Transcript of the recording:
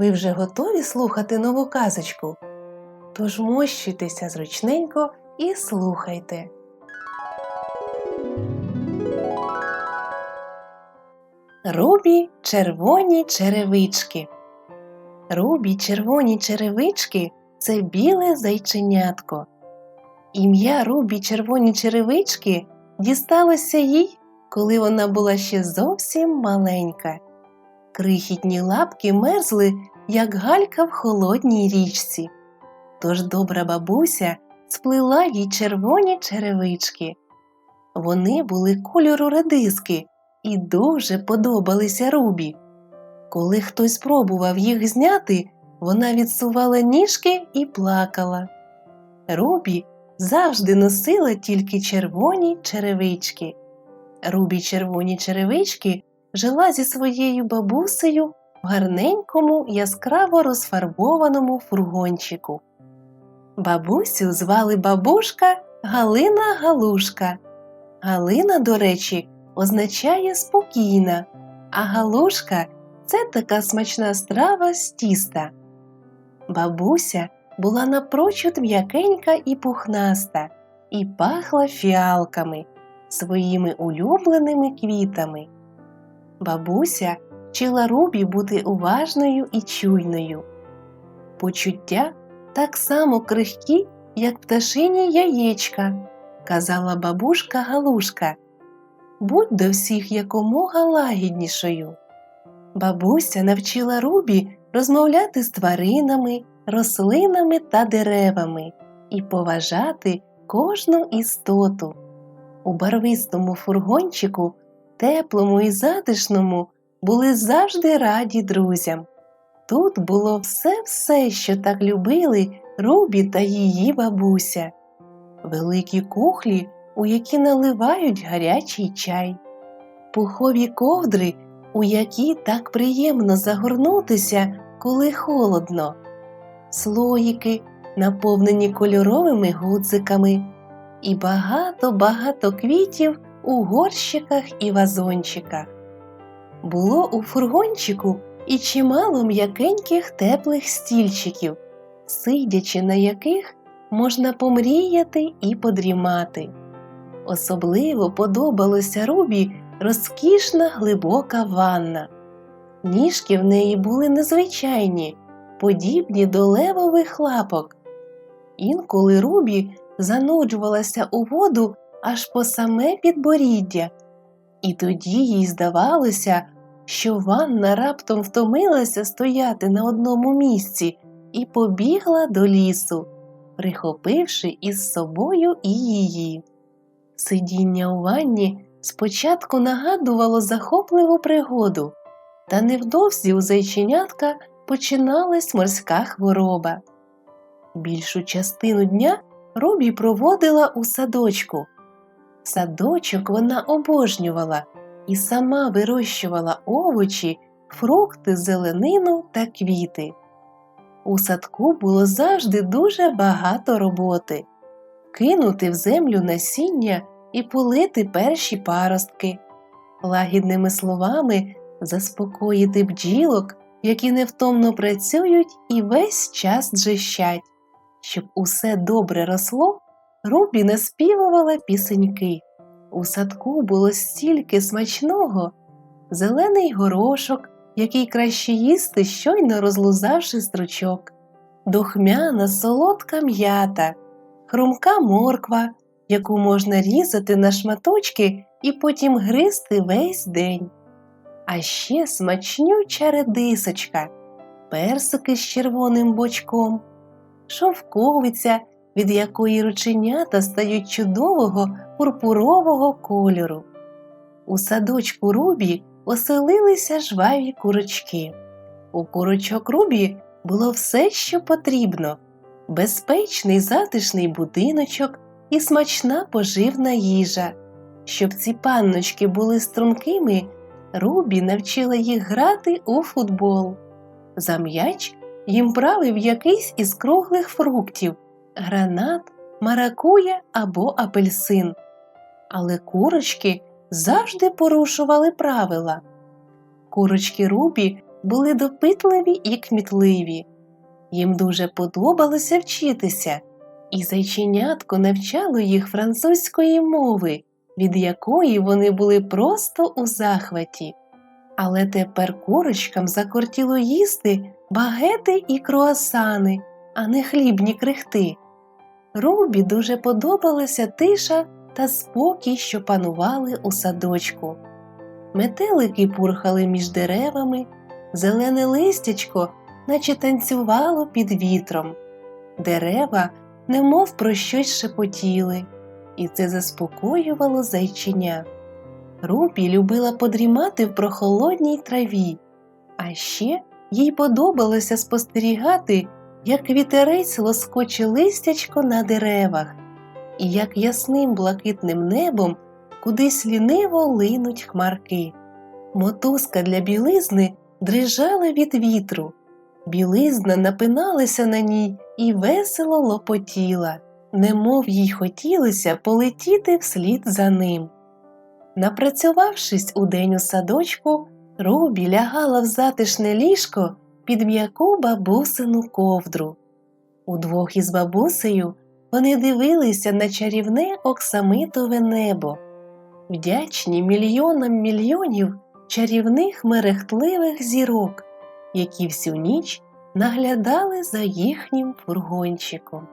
Ви вже готові слухати нову казочку? Тож мощуйтеся зручненько і слухайте. Рубі червоні черевички. Рубі червоні черевички це біле зайченятко. Ім'я Рубі червоні черевички дісталося їй, коли вона була ще зовсім маленька. Крихітні лапки мерзли, як галька в холодній річці. Тож добра бабуся сплила їй червоні черевички. Вони були кольору редиски і дуже подобалися Рубі. Коли хтось пробував їх зняти, вона відсувала ніжки і плакала. Рубі завжди носила тільки червоні черевички. Рубі червоні черевички жила зі своєю бабусею в гарненькому яскраво розфарбованому фургончику. Бабусю звали бабушка Галина Галушка. Галина, до речі, означає спокійна, а галушка це така смачна страва з тіста. Бабуся була напрочуд м'якенька і пухнаста, і пахла фіалками, своїми улюбленими квітами. Бабуся вчила Рубі бути уважною і чуйною. Почуття так само крихкі, як пташині яєчка, казала бабушка Галушка. Будь до всіх якомога лагіднішою. Бабуся навчила Рубі розмовляти з тваринами, рослинами та деревами і поважати кожну істоту. У барвистому фургончику, теплому і затишному, були завжди раді друзям. Тут було все-все, що так любили Рубі та її бабуся, великі кухлі, у які наливають гарячий чай, пухові ковдри, у які так приємно загорнутися, коли холодно, слоїки, наповнені кольоровими гудзиками, і багато-багато квітів у горщиках і вазончиках. Було у фургончику і чимало м'якеньких теплих стільчиків, сидячи на яких можна помріяти і подрімати. Особливо подобалося Рубі розкішна глибока ванна. Ніжки в неї були незвичайні, подібні до левових лапок. Інколи Рубі зануджувалася у воду аж по саме підборіддя, і тоді їй здавалося, що ванна раптом втомилася стояти на одному місці і побігла до лісу, прихопивши із собою і її. Сидіння у ванні спочатку нагадувало захопливу пригоду, та невдовзі у зайченятка починалась морська хвороба. Більшу частину дня Робі проводила у садочку. Садочок вона обожнювала і сама вирощувала овочі, фрукти, зеленину та квіти. У садку було завжди дуже багато роботи кинути в землю насіння і полити перші паростки, лагідними словами заспокоїти бджілок, які невтомно працюють і весь час джищать. Щоб усе добре росло, Рубі наспівувала пісеньки. У садку було стільки смачного, зелений горошок, який краще їсти, щойно розлузавши стручок, духмяна солодка м'ята, хрумка морква, яку можна різати на шматочки і потім гризти весь день. А ще смачнюча редисочка, персики з червоним бочком, шовковиця, від якої рученята стають чудового пурпурового кольору. У садочку Рубі оселилися жваві курочки. У курочок Рубі було все, що потрібно безпечний затишний будиночок і смачна поживна їжа. Щоб ці панночки були стрункими, Рубі навчила їх грати у футбол. За м'яч їм правив якийсь із круглих фруктів гранат, маракуя або апельсин. Але курочки завжди порушували правила. Курочки Рубі були допитливі і кмітливі. Їм дуже подобалося вчитися, і зайченятко навчало їх французької мови, від якої вони були просто у захваті. Але тепер курочкам закортіло їсти багети і круасани, а не хлібні крихти. Рубі дуже подобалася тиша та спокій, що панували у садочку. Метелики пурхали між деревами, зелене листячко, наче танцювало під вітром. Дерева немов про щось шепотіли, і це заспокоювало зайчиня. Рубі любила подрімати в прохолодній траві, а ще їй подобалося спостерігати, як вітерець лоскоче листячко на деревах, і як ясним блакитним небом кудись ліниво линуть хмарки. Мотузка для білизни дрижала від вітру, білизна напиналася на ній і весело лопотіла, немов їй хотілося полетіти вслід за ним. Напрацювавшись удень у садочку, Рубі лягала в затишне ліжко під м'яку бабусину ковдру. Удвох із бабусею вони дивилися на чарівне оксамитове небо, вдячні мільйонам мільйонів чарівних мерехтливих зірок, які всю ніч наглядали за їхнім фургончиком.